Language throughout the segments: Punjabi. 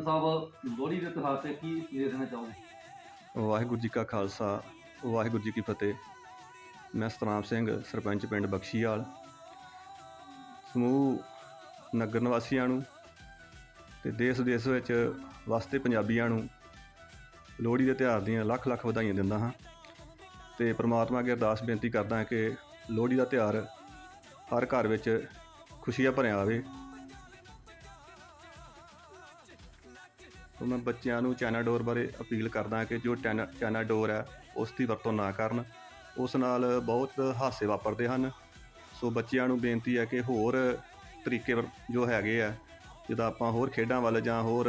ਸਰਪੰਚ ਸਾਹਿਬ, ਲੋਹੜੀ ਦੇ ਤਿਉਹਾਰ ਤੇ ਕੀ ਸੰਦੇਸ਼ ਦੇਣਾ ਚਾਹੋਗੇ? ਵਾਹਿਗੁਰੂ ਜੀ ਕਾ ਖਾਲਸਾ, ਵਾਹਿਗੁਰੂ ਜੀ ਕੀ ਫਤਿਹ। ਮੈਂ ਸਤਨਾਮ ਸਿੰਘ, ਸਰਪੰਚ ਪਿੰਡ ਬਖਸ਼ੀਵਾਲ ਸਮੂਹ ਨਗਰ ਨਿਵਾਸੀਆਂ ਨੂੰ ਤੇ ਦੇਸ਼ ਦੇਸ਼ ਵਿੱਚ ਵਸਦੇ ਪੰਜਾਬੀਆਂ ਨੂੰ ਲੋਹੜੀ ਦੇ ਤਿਉਹਾਰ ਦੀਆਂ ਲੱਖ ਲੱਖ ਵਧਾਈਆਂ ਦਿੰਦਾ ਹਾਂ ਤੇ ਪ੍ਰਮਾਤਮਾ ਅੱਗੇ ਅਰਦਾਸ ਬੇਨਤੀ ਕਰਦਾ ਹਾਂ ਕਿ ਲੋਹੜੀ ਦਾ ਤਿਉਹਾਰ ਹਰ ਘਰ ਵਿੱਚ ਖੁਸ਼ੀਆਂ ਭਰਿਆ ਆਵੇ। ਤੋਂ ਮੈਂ ਬੱਚਿਆਂ ਨੂੰ ਚਾਈਨਾ ਡੋਰ ਬਾਰੇ ਅਪੀਲ ਕਰਦਾ ਕਿ ਜੋ ਚਾਈਨਾ ਚਾਈਨਾ ਡੋਰ ਹੈ ਉਸ ਦੀ ਵਰਤੋਂ ਨਾ ਕਰਨ। ਉਸ ਨਾਲ ਬਹੁਤ ਹਾਸੇ ਵਾਪਰਦੇ ਹਨ। ਸੋ ਬੱਚਿਆਂ ਨੂੰ ਬੇਨਤੀ ਹੈ ਕਿ ਹੋਰ ਤਰੀਕੇ ਜੋ ਹੈਗੇ ਆ, ਜਿੱਦਾਂ ਆਪਾਂ ਹੋਰ ਖੇਡਾਂ ਵੱਲ ਜਾਂ ਹੋਰ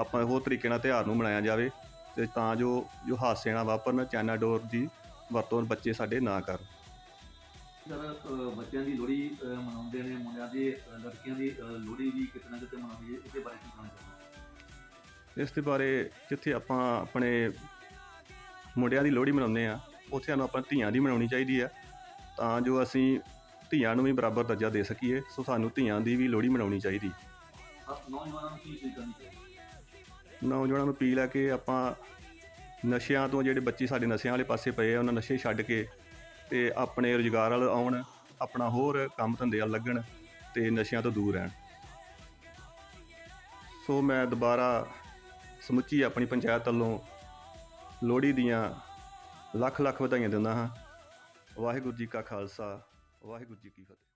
ਆਪਾਂ ਹੋਰ ਤਰੀਕੇ ਨਾਲ ਤਿਉਹਾਰ ਨੂੰ ਮਨਾਇਆ ਜਾਵੇ, ਤੇ ਤਾਂ ਜੋ ਜੋ ਹਾਸੇ ਨਾਲ ਵਾਪਰਨ, ਚਾਈਨਾ ਡੋਰ ਦੀ ਵਰਤੋਂ ਬੱਚੇ ਸਾਡੇ ਨਾ ਕਰਨ। ਸਰ ਬੱਚਿਆਂ ਦੀ ਲੋਹੜੀ ਮਨਾਉਂਦੇ ਨੇ, ਮੁੰਡਿਆਂ ਦੀ ਲੜਕੀਆਂ ਦੀ ਲੋਹੜੀ ਵੀ ਕਿਤੇ ਨਾ ਕਿਤੇ ਮਨਾਉਂਦੀ ਹੈ ਇਹਦੇ ਬਾਰੇ ਕੀ ਕਹਿਣਾ ਇਸ ਦੇ ਬਾਰੇ ਜਿੱਥੇ ਆਪਾਂ ਆਪਣੇ ਮੁੰਡਿਆਂ ਦੀ ਲੋਹੜੀ ਮਨਾਉਂਦੇ ਆ ਉੱਥੇ ਸਾਨੂੰ ਆਪਾਂ ਧੀਆਂ ਦੀ ਮਨਾਉਣੀ ਚਾਹੀਦੀ ਆ ਤਾਂ ਜੋ ਅਸੀਂ ਧੀਆਂ ਨੂੰ ਵੀ ਬਰਾਬਰ ਦਰਜਾ ਦੇ ਸਕੀਏ ਸੋ ਸਾਨੂੰ ਧੀਆਂ ਦੀ ਵੀ ਲੋਹੜੀ ਮਨਾਉਣੀ ਚਾਹੀਦੀ। ਨੌਜਵਾਨਾਂ ਨੂੰ ਕੀ ਅਪੀਲ ਕਰਨੀ ਚਾਹੀਦੀ? ਨੌਜਵਾਨਾਂ ਨੂੰ ਅਪੀਲ ਹੈ ਕਿ ਆਪਾਂ ਨਸ਼ਿਆਂ ਤੋਂ ਜਿਹੜੇ ਬੱਚੇ ਸਾਡੇ ਨਸ਼ਿਆਂ ਵਾਲੇ ਪਾਸੇ ਪਏ ਆ ਉਹਨਾਂ ਨਸ਼ੇ ਛੱਡ ਕੇ ਤੇ ਆਪਣੇ ਰੁਜ਼ਗਾਰ ਵੱਲ ਆਉਣ ਆਪਣਾ ਹੋਰ ਕੰਮ ਧੰਦੇ ਵੱਲ ਲੱਗਣ ਤੇ ਨਸ਼ਿਆਂ ਤੋਂ ਦੂਰ ਰਹਿਣ। ਸੋ ਮੈਂ ਦੁਬਾਰਾ ਸਮੁੱਚੀ ਆਪਣੀ ਪੰਚਾਇਤ ਵੱਲੋਂ ਲੋਹੜੀ ਦੀਆਂ ਲੱਖ ਲੱਖ ਵਧਾਈਆਂ ਦਿੰਦਾ ਹਾਂ। ਵਾਹਿਗੁਰੂ ਜੀ ਕਾ ਖਾਲਸਾ, ਵਾਹਿਗੁਰੂ ਜੀ ਕੀ ਫਤਿਹ।